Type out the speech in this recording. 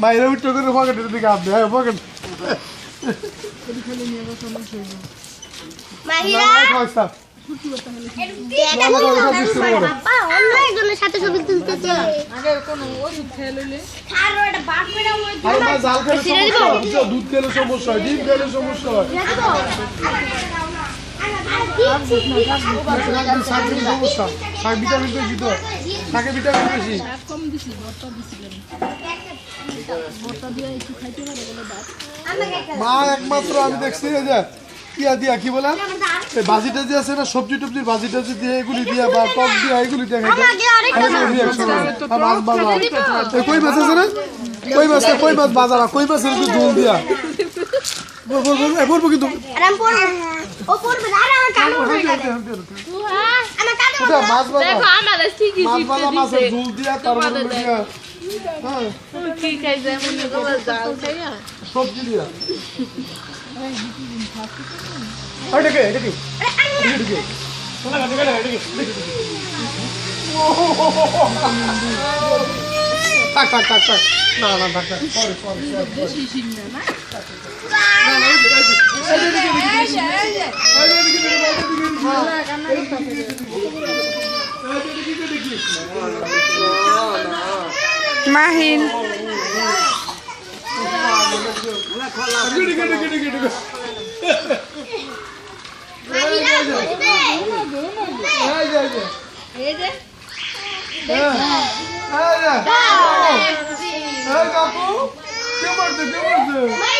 বাইরে উঠে করে পকেটের দিকে হাত দেয় পকেট মাহিরা দুধ খেলে সমস্যা হয় ডিম খেলে সমস্যা হয়। সমস্যা। শাক ভিটামিন বেশি তো শাকে ভিটামিন বেশি। কম দিছি ভর্তা দিছিলেন ভর্তা দিয়ে একটু খাইতে পারে বলে ভাত মা একমাত্র আমি দেখছি এই যে ইয়া দিয়া কি বলে? এই ভাজি টাজি আছে না সবজি টবজির ভাজি টাজি দিয়ে এগুলি দিয়া বা টক দিয়া এগুলি দিয়ে হয়। মাছ এই কই মাছ আছে না কই মাছ কই মাছ বাজার? কই মাছের একটু ঝোল দিয়া? কিন্তু। পড়ব। ও পড়বে না। আর আমার কানে পড়বে আমার কানে ওটা মাছ ঠিকই মাছ ঝোল দিয়া তারপরে হ্যাঁ। কি খাইছে? মনে করো জাল খাইয়া? সবজি দিয়া যে, এদিকে, এদিকে, এদিকে। মাহিন। এদিকে, এদিকে, এদিকে, এদিকে। মাহিরা বলবে এই যে, এই যে। এই যে হ্যাঁ। এই যে।